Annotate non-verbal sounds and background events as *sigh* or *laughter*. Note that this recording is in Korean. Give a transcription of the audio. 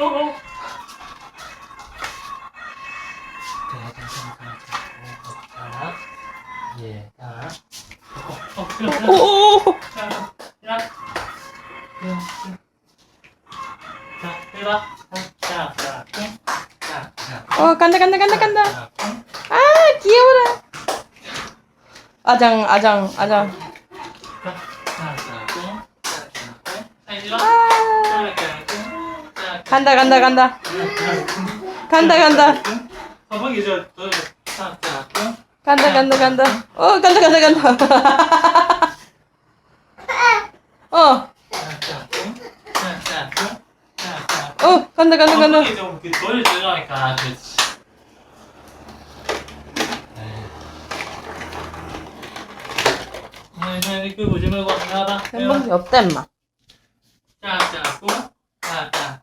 어. 자, 예, 자. 어, 어, 그래, 그래. 오오오. 자, 야. 야, 자, 와. 자, 자, 자, 자, 자. 어 간다 간다 간다 간다. 자, 자. 아 귀여워라. 아장 아장 아장. 자, 자. 아. 간다 간다 간다. 간다 간다. 서방이 저. 간다 간다 간다. 어 간다 간다 간다. *laughs* 어. 어 간다 간다 간다. 좀 이렇게 돌려주라니까 그렇지. 네, 네, 그 보지 말고 나와봐. 햄버거 없다 임마. 자, 자, 또.